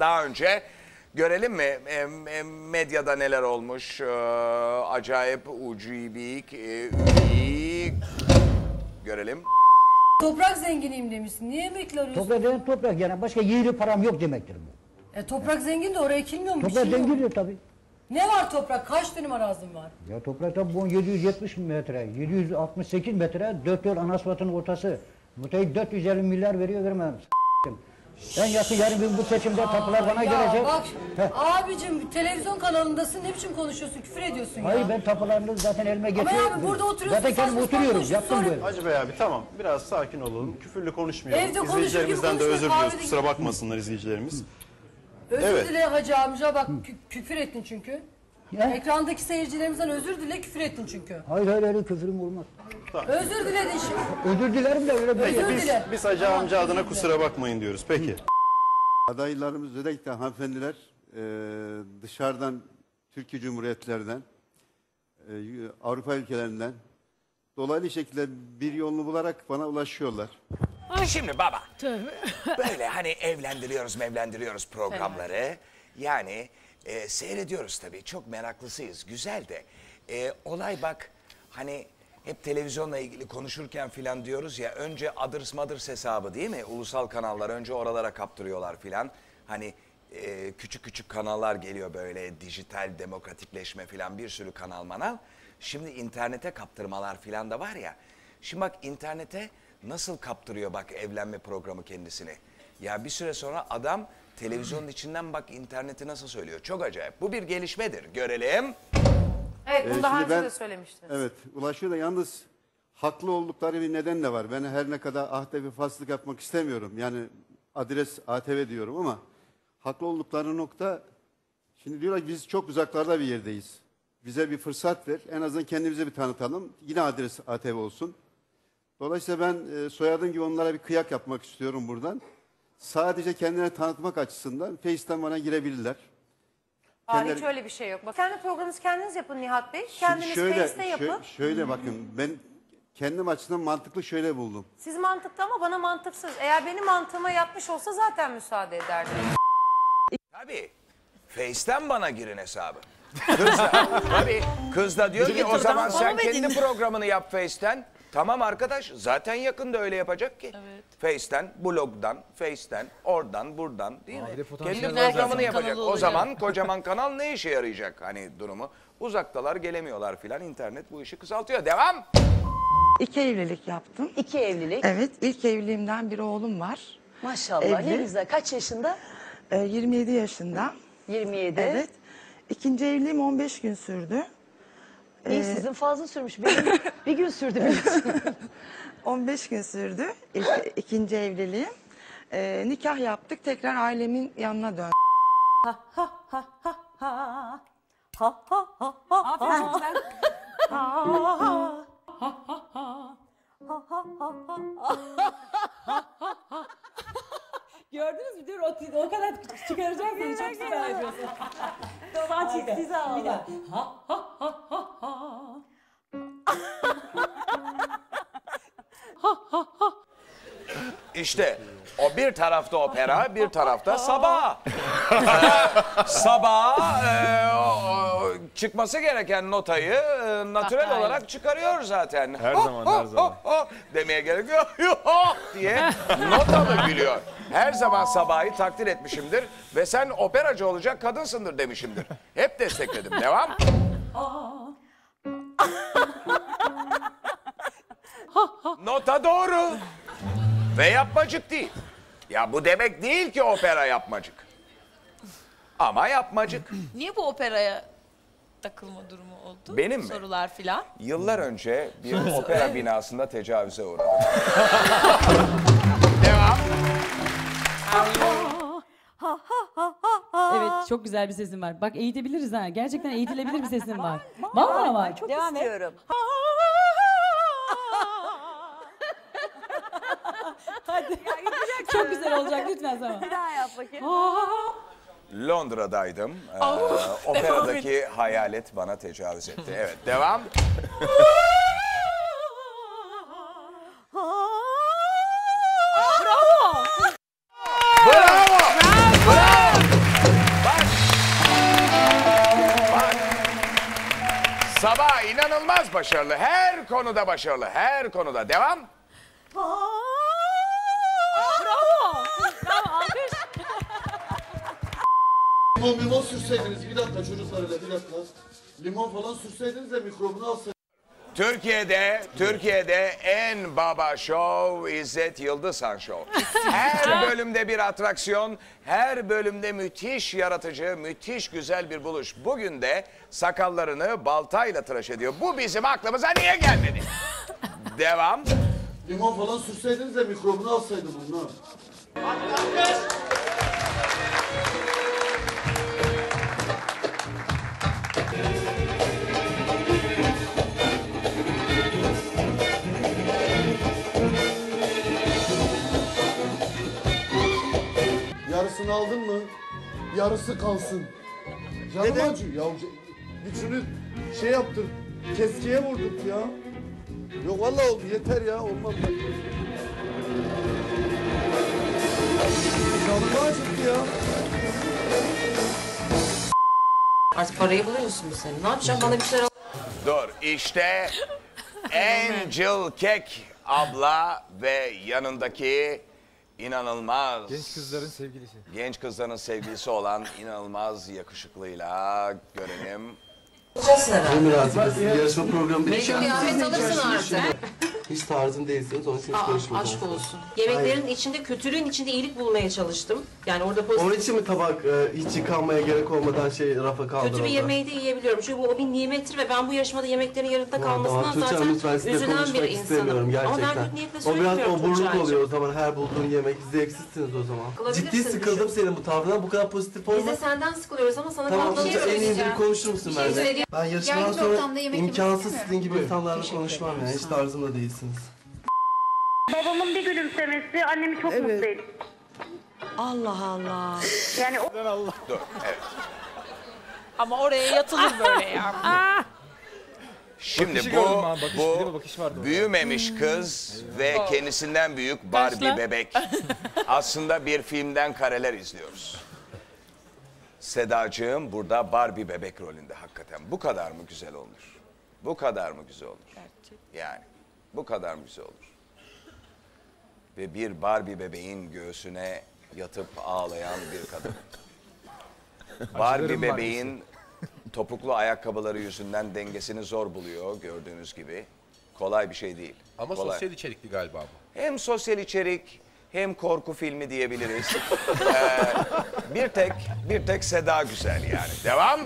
Daha, önce görelim mi Em, em, medyada neler olmuş? Ee, acayip ucubik, e, übik. Görelim. Toprak zenginiyim demişsin. Niye emekli arıyorsun? Toprak denen toprak yani başka yeri param yok demektir bu. E, toprak zengin de oraya ekilmiyor mu? Bir Toprak şey yok. zengindir tabii. Ne var toprak? Kaç dönüm arazin var? Ya toprak tabii bu 770 metre, 768 metre, dört yol ana ortası. Müteahhit 450 milyar veriyor vermem. Ben yakın yarın bir bu seçimde tapular bana ya gelecek. bak Heh. abicim televizyon kanalındasın ne biçim konuşuyorsun? Küfür ediyorsun ya. Hayır ben tapularını zaten elime getiriyorum. abi burada oturuyorsun, Zaten kendim oturuyorum. Yaptım böyle. Hacı Bey abi tamam biraz sakin olalım. Küfürlü konuşmayalım. Evde konuşur gibi İzleyicilerimizden de özür diliyoruz. Kusura bakmasınlar izleyicilerimiz. Özür Evet. dile hacı amca bak kü- küfür ettin çünkü. Ya. Ekrandaki seyircilerimizden özür dile küfür ettin çünkü. Hayır hayır hayır küfürüm olmaz. Özür diledin şimdi. Özür dilerim de öyle bir Peki Özür biz, dile. biz Hacı amca adına kusura bakmayın diyoruz. Peki. Adaylarımız özellikle hanımefendiler e, dışarıdan Türkiye Cumhuriyetlerden, e, Avrupa ülkelerinden dolaylı şekilde bir yolunu bularak bana ulaşıyorlar. Şimdi baba. Böyle hani evlendiriyoruz mevlendiriyoruz programları. Yani e, seyrediyoruz tabii. Çok meraklısıyız. Güzel de. E, olay bak hani hep televizyonla ilgili konuşurken filan diyoruz ya önce Others Mothers hesabı değil mi? Ulusal kanallar önce oralara kaptırıyorlar filan. Hani e, küçük küçük kanallar geliyor böyle dijital demokratikleşme filan bir sürü kanal manal. Şimdi internete kaptırmalar filan da var ya. Şimdi bak internete nasıl kaptırıyor bak evlenme programı kendisini. Ya bir süre sonra adam televizyonun içinden bak interneti nasıl söylüyor. Çok acayip. Bu bir gelişmedir. Görelim. Evet bunu Ee, daha şimdi önce ben- de söylemiştiniz. Evet ulaşıyor da yalnız haklı oldukları bir neden de var. Ben her ne kadar ahde bir faslık yapmak istemiyorum. Yani adres ATV diyorum ama haklı oldukları nokta şimdi diyorlar ki biz çok uzaklarda bir yerdeyiz. Bize bir fırsat ver. En azından kendimize bir tanıtalım. Yine adres ATV olsun. Dolayısıyla ben e, soyadım gibi onlara bir kıyak yapmak istiyorum buradan. Sadece kendine tanıtmak açısından Face'ten bana girebilirler. Aa, hiç kendileri- öyle bir şey yok. Bak, kendi programınızı kendiniz yapın Nihat Bey. Kendiniz Face'te şö- yapın. şöyle bakın ben kendim açısından mantıklı şöyle buldum. Siz mantıklı ama bana mantıksız. Eğer benim mantığıma yapmış olsa zaten müsaade ederdim. Tabii. Face'ten bana girin hesabı. Kız da, tabii. Kız da diyor ki o zaman sen kendi programını yap Face'ten. Tamam arkadaş zaten yakında öyle yapacak ki. Face'ten, blogdan, Face'ten, oradan, buradan değil mi? Kendi programını yapacak. O zaman kocaman kanal ne işe yarayacak hani durumu? Uzaktalar gelemiyorlar filan internet bu işi kısaltıyor. Devam. İki evlilik yaptım. İki evlilik. Evet, ilk evliliğimden bir oğlum var. Maşallah ne Evli. güzel. Kaç yaşında? Ee, 27 yaşında. 27. Evet. İkinci evliliğim 15 gün sürdü. İyi sizin fazla sürmüş. Benim bir gün sürdü biliyorsun. 15 gün sürdü ilk, ikinci evliliğim. Ee, nikah yaptık, tekrar ailemin yanına döndüm. Gördünüz mü? Diyor, o, o kadar çıkaracak seni çok süper yapıyorsun. Tamam. Size. Ha ha ha İşte o bir tarafta opera, bir tarafta sabah. sabah e, o- o çıkması gereken notayı e, natürel olarak çıkarıyor zaten. Her zaman, her zaman. Demeye gerek yok yok diye notalı gülüyor. Her zaman sabahı takdir etmişimdir ve sen operacı olacak kadınsındır demişimdir. Hep destekledim. Devam. Nota doğru. Ve yapmacık değil. Ya bu demek değil ki opera yapmacık. Ama yapmacık. Niye bu operaya takılma durumu oldu? Benim mi? Sorular filan. Yıllar önce bir opera binasında tecavüze uğradım. Devam. Evet çok güzel bir sesin var. Bak eğitebiliriz ha. Gerçekten eğitilebilir bir sesin var. Vallahi var. Çok Devam istiyorum. Hadi. Çok güzel olacak lütfen zaman. Bir daha yap bakayım. Londra'daydım. Ee, operadaki hayalet bana tecavüz etti. Evet devam. Bravo. Bravo. Bravo. Sabah inanılmaz başarılı. Her konuda başarılı. Her konuda. Devam. Aa! Limon limon sürseydiniz bir dakika çocuklar öyle bir dakika. Limon falan sürseydiniz de mikrobunu alsaydınız. Türkiye'de, Türkiye'de en baba show İzzet Yıldızhan Show. Her bölümde bir atraksiyon, her bölümde müthiş yaratıcı, müthiş güzel bir buluş. Bugün de sakallarını baltayla tıraş ediyor. Bu bizim aklımıza niye gelmedi? Devam. Limon falan sürseydiniz de mikrobunu alsaydım bunu. Yarısını aldın mı? Yarısı kalsın. Canım acıyor. Ya git şunu şey yaptır. Keskiye vurduk ya. Yok vallahi oldu yeter ya olmaz. Canımı acıttı ya. Artık parayı buluyorsun bu sene. Ne yapacağım? Bana bir şeyler al. Dur işte Angel Kek abla ve yanındaki inanılmaz Genç kızların sevgilisi. genç kızların sevgilisi olan inanılmaz yakışıklıyla görelim. Emir artık yarışma programı. Belki kıyafet alırsın artık. Hiç tarzım değilsiniz onun için hiç Aa, konuşmayacağım. aşk olsun. Yemeklerin içinde, kötülüğün içinde iyilik bulmaya çalıştım. Yani orada pozitif Onun için mi tabak e, hiç yıkanmaya gerek olmadan şey rafa kaldırıldı? kötü bir yemeği de yiyebiliyorum. Çünkü bu o bir nimettir ve ben bu yarışmada yemeklerin yarıda kalmasından Tuğçe Hanım, zaten lütfen sizinle üzülen bir konuşmak istemiyorum insanım. Ama gerçekten. ben kötü niyetle o biraz söylemiyorum oburluk Tuğçe'cim. oluyor o zaman her bulduğun yemek. Zevksizsiniz o zaman. Olabilirsin, Ciddi sıkıldım düşün. senin bu tavrından. Bu kadar pozitif olma. Biz de senden sıkılıyoruz ama sana Tamam katlanıyoruz. Tuğçe en iyi bir konuşur musun şey benimle? Ben yarışmadan sonra ortamda yemek yemek imkansız istemiyorum. sizin gibi insanlarla konuşmam yani. Hiç sağ olun. tarzımda değilsiniz. Babamın bir gülümsemesi annemi çok mutlu etti. Allah Allah. Yani o... Dur evet. Ama oraya yatılır böyle ya. Şimdi Bakışı bu, bakış, bir de bu bakış vardı orada. büyümüş kız ve kendisinden büyük Barbie Kaçla? bebek. Aslında bir filmden kareler izliyoruz. Sedacığım burada Barbie bebek rolünde hakikaten. Bu kadar mı güzel olur? Bu kadar mı güzel olur? Yani bu kadar mı güzel olur? Ve bir Barbie bebeğin göğsüne yatıp ağlayan bir kadın. Barbie bebeğin topuklu ayakkabıları yüzünden dengesini zor buluyor gördüğünüz gibi. Kolay bir şey değil. Ama Kolay. sosyal içerikli galiba bu. Hem sosyal içerik hem korku filmi diyebiliriz. Ee, bir tek bir tek Seda güzel yani. Devam.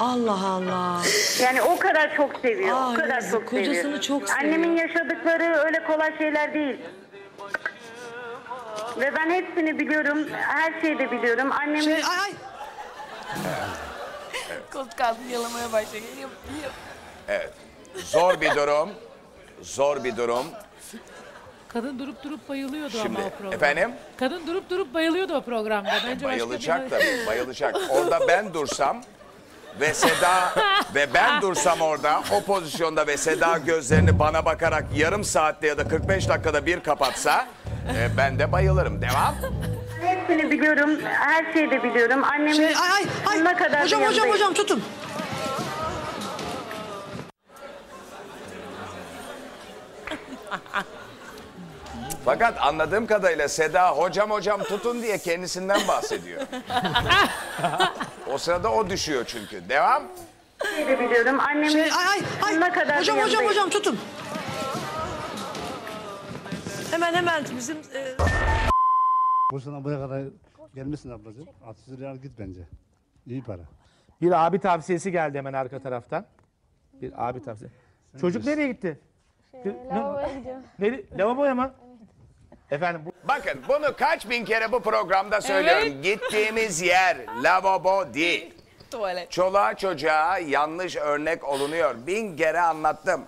Allah Allah. Yani o kadar çok seviyor. Aa, o kadar yazık, çok kocasını seviyor. çok seviyor. Annemin yaşadıkları öyle kolay şeyler değil. Ve ben hepsini biliyorum. Her şeyi de biliyorum. Annemin... Şey, ay ay. Koltuk altını yalamaya. Geliyor. geliyor. Evet. Zor bir durum. Zor bir durum. Kadın durup durup bayılıyordu Şimdi ama o programda. efendim Kadın durup durup bayılıyordu o programda. Bence bayılacak bir... tabii bayılacak. Orada ben dursam ve Seda ve ben dursam orada o pozisyonda ve Seda gözlerini bana bakarak yarım saatte ya da 45 dakikada bir kapatsa e, ben de bayılırım. Devam. Hepsini biliyorum. Her şeyi de biliyorum. Annemin Şey, ay ay ay. sonuna kadar Hocam hocam yanındayım. hocam tutun. Fakat anladığım kadarıyla Seda hocam hocam tutun diye kendisinden bahsediyor. o sırada o düşüyor çünkü. Devam. De biliyorum. Annemin Şey, ay ay ay. kadar Hocam hocam yanındayım. hocam tutun. Hemen hemen bizim e, Bursa'dan buraya kadar gelmişsin ablacığım. 600 liraya git bence. İyi para. Bir abi tavsiyesi geldi hemen arka taraftan. Bir abi tavsiyesi. Çocuk nereye gitti? lavaboya gidiyor. Nere- lavaboya mı? Efendim bu Bakın bunu kaç bin kere bu programda söylüyorum. Gittiğimiz yer lavabo değil. Tuvalet. Çoluğa çocuğa yanlış örnek olunuyor. Bin kere anlattım.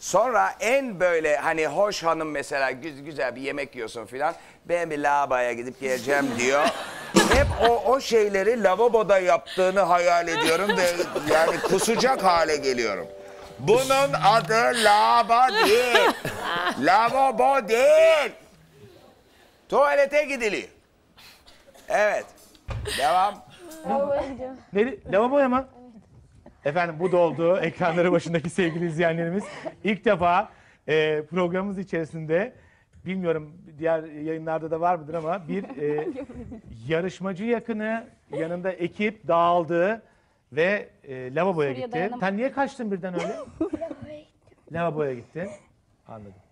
Sonra en böyle hani hoş hanım mesela gü- güzel bir yemek yiyorsun filan. Ben bir lavaboya gidip geleceğim diyor. Hep o, o şeyleri lavaboda yaptığını hayal ediyorum ve yani kusacak hale geliyorum. Bunun adı lavabo değil. Lavabo değil. Tuvalete gidiliyor. Evet. Devam. nere- lavaboya mı? Efendim bu da oldu ekranları başındaki sevgili izleyenlerimiz. İlk defa e, programımız içerisinde bilmiyorum diğer yayınlarda da var mıdır ama bir e, yarışmacı yakını yanında ekip dağıldı ve e, lavaboya gitti. Sen niye kaçtın birden öyle? lavaboya gittin. Anladım.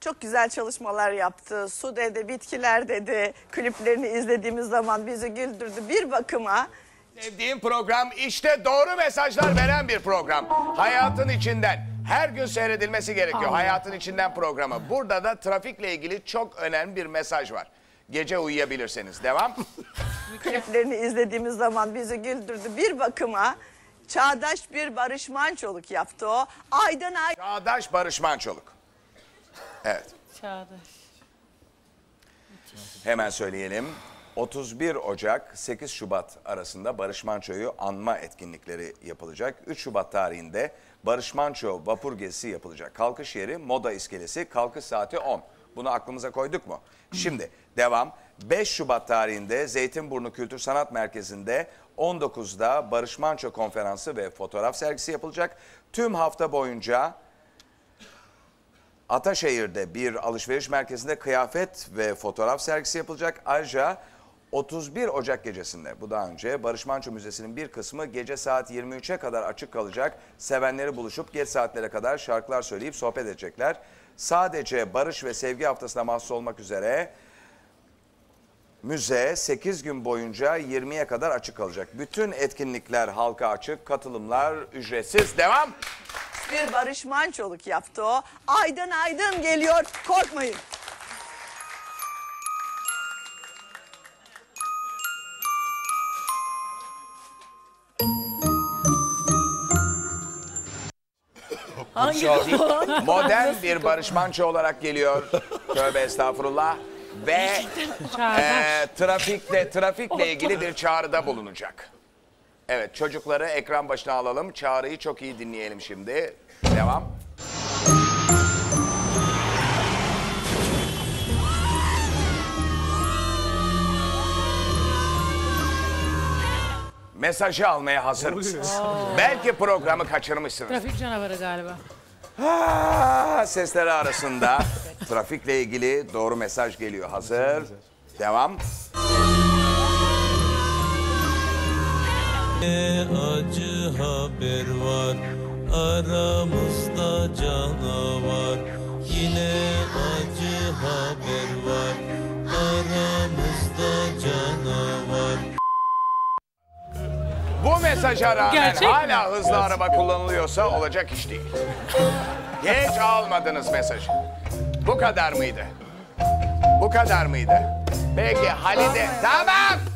Çok güzel çalışmalar yaptı. Su dedi, bitkiler dedi. Kliplerini izlediğimiz zaman bizi güldürdü. Bir bakıma Sevdiğim program işte doğru mesajlar veren bir program. Hayatın içinden her gün seyredilmesi gerekiyor. Hayatın içinden programı. Burada da trafikle ilgili çok önemli bir mesaj var. Gece uyuyabilirseniz. Devam. kliplerini izlediğimiz zaman bizi güldürdü. Bir bakıma çağdaş bir Barış Mançoluk yaptı o. Aydan ay. Çağdaş Barış Mançoluk. Evet. Çağdaş. Hemen söyleyelim. 31 Ocak 8 Şubat arasında Barış Manço'yu anma etkinlikleri yapılacak. 3 Şubat tarihinde Barış Manço vapur gezisi yapılacak. Kalkış yeri Moda İskelesi, kalkış saati 10. Bunu aklımıza koyduk mu? Şimdi devam. 5 Şubat tarihinde Zeytinburnu Kültür Sanat Merkezi'nde 19'da Barış Manço konferansı ve fotoğraf sergisi yapılacak. Tüm hafta boyunca Ataşehir'de bir alışveriş merkezinde kıyafet ve fotoğraf sergisi yapılacak. Ayrıca 31 Ocak gecesinde bu daha önce Barış Manço Müzesi'nin bir kısmı gece saat 23'e kadar açık kalacak. Sevenleri buluşup geç saatlere kadar şarkılar söyleyip sohbet edecekler. Sadece Barış ve Sevgi haftasına mahsus olmak üzere müze 8 gün boyunca 20'ye kadar açık kalacak. Bütün etkinlikler halka açık, katılımlar ücretsiz. Devam. Bir Barış Mançoluk yaptı o. Aydın aydın geliyor. Korkmayın. Hangi? Modern bir Barış Manço olarak geliyor. Tövbe estağfurullah. Ve Çağdaş. e, trafikle trafikle ilgili bir çağrıda bulunacak. Evet çocukları ekran başına alalım. Çağrıyı çok iyi dinleyelim şimdi. Devam. Mesajı almaya hazır mısınız? Belki programı kaçırmışsınız. Trafik canavarı galiba. Ha, sesleri arasında trafikle ilgili doğru mesaj geliyor. Hazır. Devam. Ne acı haber var aramızda canavar Yine acı haber var aramızda canavar Bu mesaja rağmen Gerçek mi? hala hızlı araba kullanılıyorsa olacak iş değil. Geç almadınız mesajı. Bu kadar mıydı? Bu kadar mıydı? Peki Halide... Tamam!